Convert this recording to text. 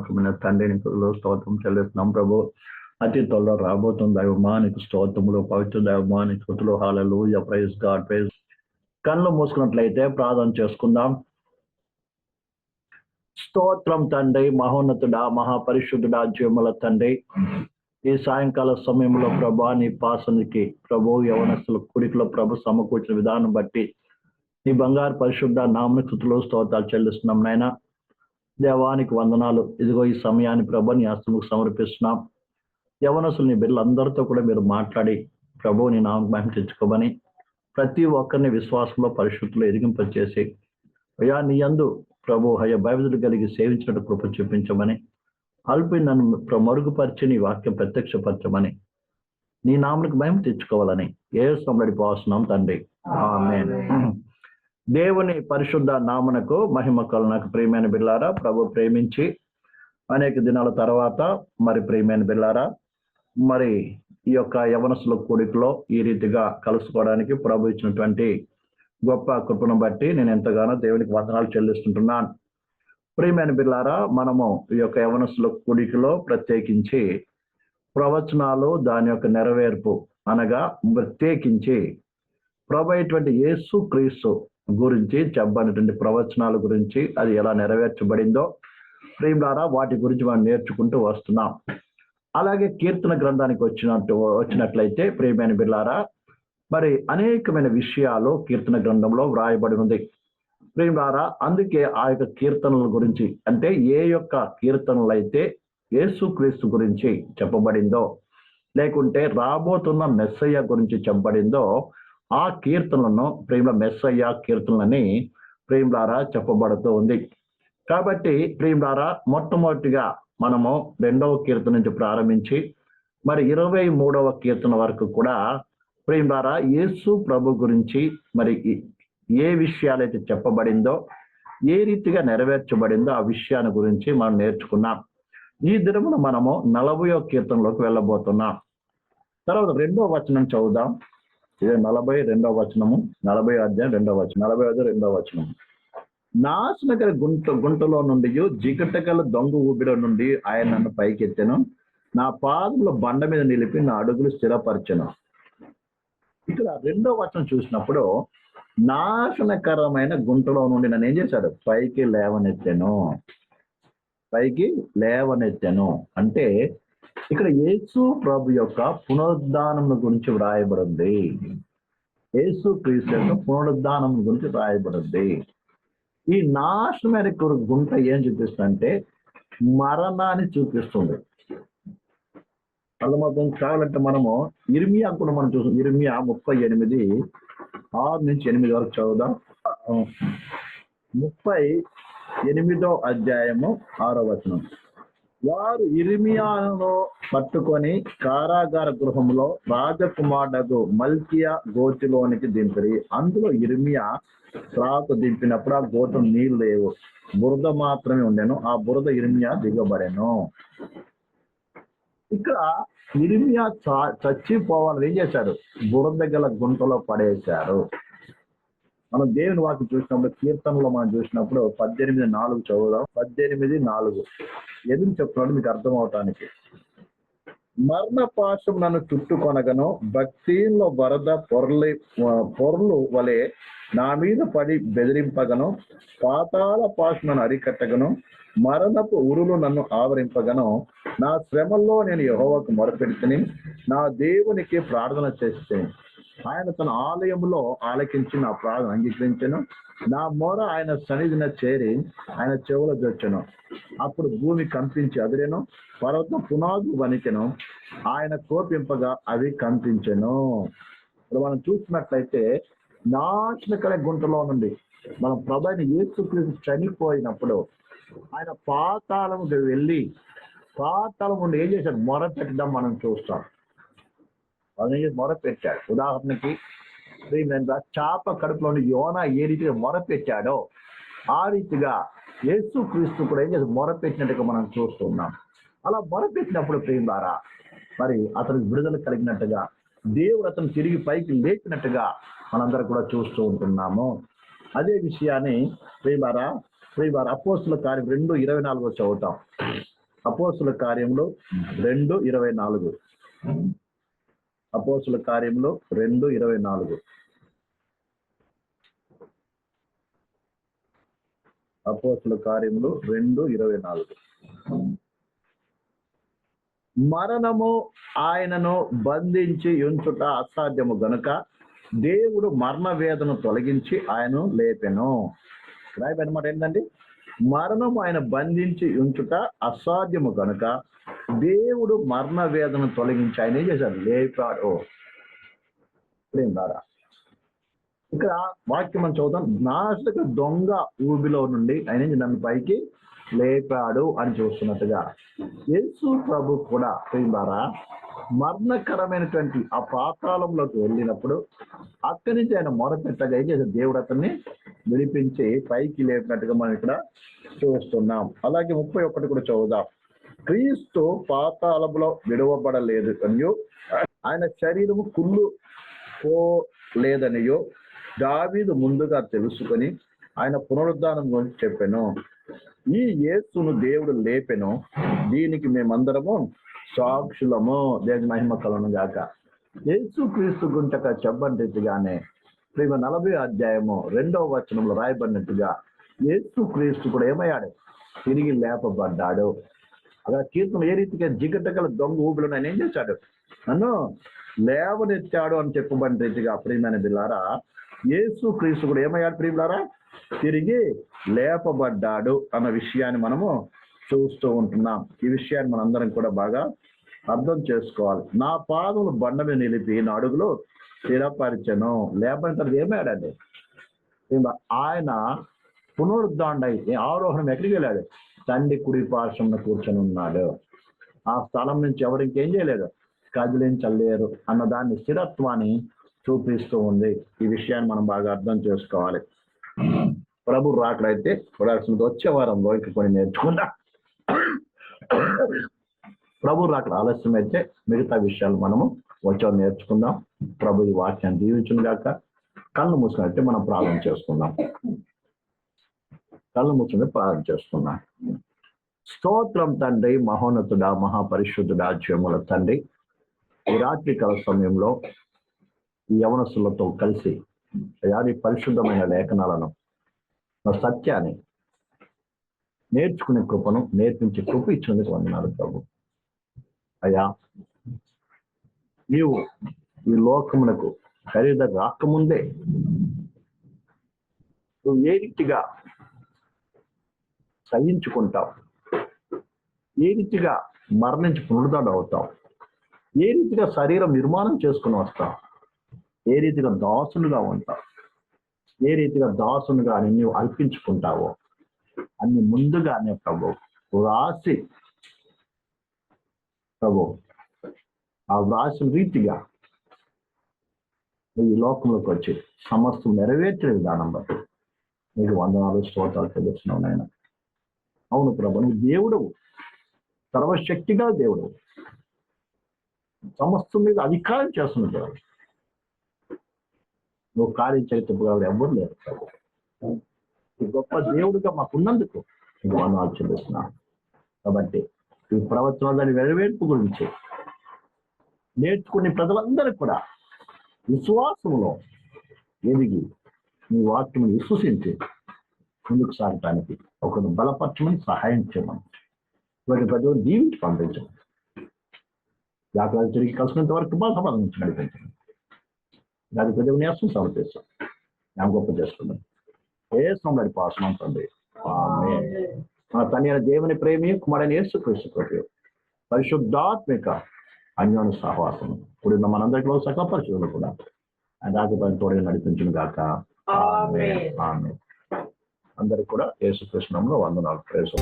నమ్మకమైన తండ్రి నీకు స్తోత్రం చెల్లిస్తున్నాం ప్రభు. అతి త్వరలో రాబోతుంది దైవమా నీకు స్తోత్రములు పవిత్ర దైవమా నీకు హాలలు ప్రైజ్ గాడ్ ప్రైజ్ కళ్ళు మూసుకున్నట్లయితే ప్రార్థన చేసుకుందాం. స్తోత్రం తండ్రి మహోన్నతుడా మహాపరిశుద్ధుడా జీవముల తండ్రి. ఈ సాయంకాల సమయంలో ప్రభా నీ పాసనికి ప్రభు యవనస్తుల కుడికిలో ప్రభు సమకూర్చిన విధానం బట్టి నీ బంగారు పరిశుద్ధ నామని స్థుతులు స్తోత్రాలు చెల్లిస్తున్నాం నాయన. దేవానికి వందనాలు. ఇదిగో ఈ సమయాన్ని ప్రభు నీ హస్తముకు సమర్పిస్తున్నాం. యవనస్తులు బిడ్డలందరితో కూడా మీరు మాట్లాడి ప్రభు నీ నామకు తెచ్చుకోమని ప్రతి ఒక్కరిని విశ్వాసంలో పరిశుద్ధులు ఎదిగింపచేసి అయ్యా నీ యందు ప్రభు హయ బైబిలు కలిగి సేవించినట్టు కృప చూపించమని అల్పి నన్ను మరుగుపరిచి నీ వాక్యం ప్రత్యక్షపరచమని నీ నామకు మహిమ తెచ్చుకోవాలని ఏ సమడి పోస్తున్నాం తండ్రి. దేవుని పరిశుద్ధ నామనకు మహిమ నాకు. ప్రేమైన బిల్లారా ప్రభు ప్రేమించి అనేక దినాల తర్వాత మరి ప్రేమైన బిల్లారా మరి ఈ యొక్క యవనసుల కూడికలో ఈ రీతిగా కలుసుకోవడానికి ప్రభు ఇచ్చినటువంటి గొప్ప కృపను బట్టి నేను ఎంతగానో దేవునికి వందనాలు చెల్లిస్తుంటున్నాను. ప్రియమైన బిల్లారా మనము ఈ యొక్క యవనసుల కూడికలో ప్రత్యేకించి ప్రవచనాలు దాని యొక్క నెరవేర్పు అనగా ప్రత్యేకించి ప్రభు అయినటువంటి యేసు క్రీస్తు గురించి చెప్పబడినటువంటి ప్రవచనాల గురించి అది ఎలా నెరవేర్చబడిందో ప్రేమలారా వాటి గురించి మనం నేర్చుకుంటూ వస్తున్నాం. అలాగే కీర్తన గ్రంథానికి వచ్చినట్టు వచ్చినట్లయితే ప్రేమైన బిల్లారా మరి అనేకమైన విషయాలు కీర్తన గ్రంథంలో వ్రాయబడి ఉంది. ప్రేమలారా అందుకే ఆ యొక్క కీర్తనల గురించి అంటే ఏ యొక్క కీర్తనలు అయితే యేసుక్రీస్తు గురించి చెప్పబడిందో లేకుంటే రాబోతున్న మెస్సయ్య గురించి చెప్పబడిందో ఆ కీర్తనలను ప్రేమల మెస్సయ్య కీర్తనలని ప్రేమలారా చెప్పబడుతూ ఉంది. కాబట్టి ప్రియులారా మొట్టమొదటిగా మనము రెండవ కీర్తన నుంచి ప్రారంభించి మరి ఇరవై మూడవ కీర్తన వరకు కూడా ప్రియులారా యేసు ప్రభు గురించి మరి ఏ విషయాలైతే చెప్పబడిందో ఏ రీతిగా నెరవేర్చబడిందో ఆ విషయాన్ని గురించి మనం నేర్చుకున్నాం. ఈ దినమున మనము నలభయో కీర్తనలోకి వెళ్ళబోతున్నాం. తర్వాత రెండో వచనం చదువుదాం. ఇదే నలభై రెండవ వచనము నలభై అధ్యాయం రెండవ వచనం నలభై ఐదు రెండవ వచనం నాశనకర గుంట గుంటలో నుండి జిగటగల దొంగ ఊబిడ నుండి ఆయన నన్ను పైకెత్తాను. నా పాదముల బండ మీద నిలిపి నా అడుగులు స్థిరపరచను. ఇక్కడ రెండో వచనం చూసినప్పుడు నాశనకరమైన గుంటలో నుండి నన్ను ఏం చేశాడు? పైకి లేవనెత్తాను. పైకి లేవనెత్తాను. అంటే ఇక్కడ యేసు ప్రభు యొక్క పునరుద్ధానం గురించి వ్రాయబడింది. యేసు క్రీస్తు యొక్క పునరుద్ధానం గురించి వ్రాయబడింది. ఈ నాశనమైన గుంట ఏం చూపిస్తుందంటే మరణాన్ని చూపిస్తుంది. అర్థమవుతం కావాలంటే మనము ఇర్మియా కూడా మనం చూసాం ఇర్మియా ముప్పై ఎనిమిది ఆరు నుంచి ఎనిమిది వరకు చదువుదాం. ముప్పై ఎనిమిదో అధ్యాయము ఆరో వచనం. వారు ఇర్మియాను పట్టుకొని కారాగార గృహంలో రాజకుమారుడు మల్కియా గోతిలోనికి దింపిరి. అందులో ఇర్మియా త్రాకు దింపినప్పుడు ఆ గోతం నీళ్ళు లేవు. బురద మాత్రమే ఉండేను. ఆ బురద ఇర్మియా దిగబడేను. ఇక్కడ ఇర్మియా చ- చచ్చిపోవాలని ఏం చేశారు? బురద గల గుంటలో పడేశారు. మనం దేవుని వాక్యం చూసినప్పుడు కీర్తనలో మనం చూసినప్పుడు పద్దెనిమిది నాలుగు చదువుదాం. పద్దెనిమిది నాలుగు. ఎదురు చెప్తున్నాడు మీకు అర్థం అవటానికి మరణ పాశం నన్ను చుట్టుకొనగను భక్తిలో వరద పొరలి పొరలు వలె నా మీద పడి బెదిరింపగను పాతాళ పాశం నన్ను అరికట్టగను మరణపు ఉరులు నన్ను ఆవరింపగను. నా శ్రమల్లో నేను యహోవకు మొరపెడుతుని నా దేవునికి ప్రార్థన చేస్తే. ఆయన తన ఆలయంలో ఆలకించి నా ప్రార్థన అంగీకరించను. నా మొర ఆయన సన్నిధిన చేరి ఆయన చెవుల దొచ్చను అప్పుడు భూమి కంపించి అదిరేను. పర్వతం పునాదు వణికెను. ఆయన కోపింపగా అవి కంపించెను. ఇప్పుడు మనం చూసినట్లయితే నాశనకర గుంటలో నుండి మనం ప్రభైన ఏసుక్రీస్తు చనిపోయినప్పుడు ఆయన పాతాళముకి వెళ్ళి పాతాళం నుండి ఏం చేశాడు? మొర పెట్టడం మనం చూస్తాం. వాళ్ళని మొరపెట్టాడు. ఉదాహరణకి ప్రియమైన చాప కడుపులోని యోన ఏ రీతిగా మొరపెట్టాడో ఆ రీతిగా యేసు క్రీస్తు కూడా ఏం చేసి మొరపెట్టినట్టుగా మనం చూస్తున్నాం అలా మొరపెట్టినప్పుడు ప్రియులారా మరి అతనికి విడుదల కలిగినట్టుగా దేవుడు అతను తిరిగి పైకి లేపినట్టుగా మనందరం కూడా చూస్తూ ఉంటున్నాము. అదే విషయాన్ని ప్రియులారా ప్రియులారా అపోస్తుల కార్యం రెండు ఇరవై నాలుగు చదువుతాం. అపోసుల కార్యంలో రెండు ఇరవై నాలుగు. అపోసుల కార్యంలో రెండు ఇరవై నాలుగు. అపోసుల కార్యంలో రెండు ఇరవై నాలుగు. మరణము ఆయనను బంధించి ఉంచుట అసాధ్యము గనుక దేవుడు మరణ వేదను తొలగించి ఆయనను లేపెను. రాయబడినమాట ఏంటండి? మరణం ఆయన బంధించి ఉంచుట అసాధ్యము గనుక దేవుడు మరణ వేదన తొలగించి ఆయన ఏం చేశాడు? లేపాడు. ప్రేమ ద్వారా ఇక్కడ వాక్యం మనం చదువుతాం నాశక దొంగ ఊబిలో నుండి ఆయన నన్ను పైకి లేపాడు అని చూస్తున్నట్టుగా. యేసు ప్రభు కూడా ప్రేమ ద్వారా మరణకరమైనటువంటి ఆ పాతాళంలోకి వెళ్ళినప్పుడు అక్కడి నుంచి ఆయన మొరపెట్టగా ఏం చేశాడు? దేవుడు అతన్ని విడిపించి పైకి లేపినట్టుగా మనం ఇక్కడ చూస్తున్నాం. అలాగే ముప్పై ఒకటి కూడా చదువుదాం. క్రీస్తు పాతాళంలో విడవబడలేదు అనియో ఆయన శరీరము కుళ్ళు పోలేదనియో. దావీదు ముందుగా తెలుసుకొని ఆయన పునరుద్ధానం గురించి చెప్పాను. ఈ యేసును దేవుడు లేపెను. దీనికి మేమందరము సాక్షులము. దేని మహిమ కలను గాక. యేసు క్రీస్తు గుంటక చెప్పని ప్రేమ నలభై అధ్యాయము రెండవ వచనంలో రాయబడినట్టుగా యేసు క్రీస్తు కూడా ఏమయ్యాడు? తిరిగి లేపబడ్డాడు. అలా కీర్తనం ఏ రీతిగా జిగటగల దొంగ ఊపిలో ఆయన ఏం చేశాడు? నన్ను లేవనెత్తాడు అని చెప్పబడిన రీతిగా ప్రియమైన బిల్లారా యేసు క్రీస్తు కూడా ఏమయ్యాడు ప్రియులారా తిరిగి లేపబడ్డాడు అన్న విషయాన్ని మనము చూస్తూ ఉంటున్నాం. ఈ విషయాన్ని మనందరం కూడా బాగా అర్థం చేసుకోవాలి. నా పాదములు బండ మీద నిలిపి నా అడుగులో స్థిరపరిచను. లేపని తర్వాత ఏమయ్యాడండి? ఆయన పునరుద్ధాండ ఆరోహణం ఎక్కడికి వెళ్ళాడు? తండ్రి కుడి పార్శ్వంలో కూర్చొని ఉన్నాడు. ఆ స్థలం నుంచి ఎవరు ఇంకేం చేయలేదు. కదిలించలేరు అన్న దాన్ని స్థిరత్వాన్ని చూపిస్తూ ఉంది. ఈ విషయాన్ని మనం బాగా అర్థం చేసుకోవాలి. ప్రభు రాకడైతే చూడాల్సింది వచ్చే వారంలో ఇంకా కొన్ని నేర్చుకుంటా. ప్రభు రాకడ ఆలస్యం అయితే మిగతా విషయాలు మనము వచ్చే నేర్చుకుందాం. ప్రభు ఈ వాక్యాన్ని దీవించుగాక కళ్ళు మూసుకున్నట్టే మనం ప్రార్థన చేసుకుందాం. కళ్ళు మూసుకుని ప్రార్థన చేసుకుందాం స్తోత్రం తండ్రి మహోన్నతుడా మహాపరిశుద్ధుడా జీవముల తండ్రి. ఈ రాత్రి కాల సమయంలో ఈ కలిసి యాది పరిశుద్ధమైన లేఖనాలను నా సత్యాన్ని నేర్చుకునే కృపను నేర్పించే కృప ఇచ్చినందుకు వందనాలు ప్రభు. అయ్యా నీవు ఈ లోకమునకు ఖరీద రాకముందే నువ్వు ఏ రీతిగా సహించుకుంటావు ఏ రీతిగా మరణించి పునరుద్ధరణ అవుతాం? ఏ రీతిగా శరీరం నిర్మాణం చేసుకుని వస్తాం? ఏ రీతిగా దాసులుగా ఉంటావు ఏ రీతిగా దాసునుగా నీవు అర్పించుకుంటావో? అన్ని ముందుగానే ప్రభు వ్రాసి ప్రభు ఆ వ్రాసిన రీతిగా ఈ లోకంలోకి వచ్చి సమస్తం నెరవేర్చిన విధానం బట్టి వంద వందనాలు స్తోత్రాలు తెలుస్తున్నాం నేను అవును ప్రభు నువ్వు దేవుడవు. సర్వశక్తిగా దేవుడు సమస్తం మీద అధికారం చేస్తున్నావు దేవుడు. నువ్వు కార్యం చరిత్రగా ఎవరు లేరు ప్రభు. గొప్ప దేవుడిగా మాకున్నందుకు నీకు వందనాలు చెల్లిస్తున్నాను. కాబట్టి ఈ దాన్ని వెరవేర్పు గురించి నేర్చుకునే ప్రజలందరూ కూడా విశ్వాసంలో ఎదిగి నీ వాక్యం విశ్వసించి ముందుకు సాగటానికి ఒకరు బలపరచమని సహాయం చేయమని. వాటి ప్రజలు దీవించి పంపించండి జాగ్రత్త తిరిగి కలిసినంత వరకు నుంచి నడిపించండి దాని ప్రజలు నేసం సమర్పిస్తాం నేను గొప్ప చేసుకున్నాం. ఏ సమడి పాసనం తండ్రి. మన అయిన దేవుని ప్రేమి కుమారుని యేసు క్రీస్తు పరిశుద్ధాత్మిక అన్యోన్య సహవాసం ఇప్పుడు ఉన్న మనందరిలో సకల పరిశుద్ధులు కూడా. ఆయన రాజపైన తోడుగా నడిపించిన గాక. ఆమె అందరికి కూడా యేసు కృష్ణంలో వందనాలు. ప్రేసు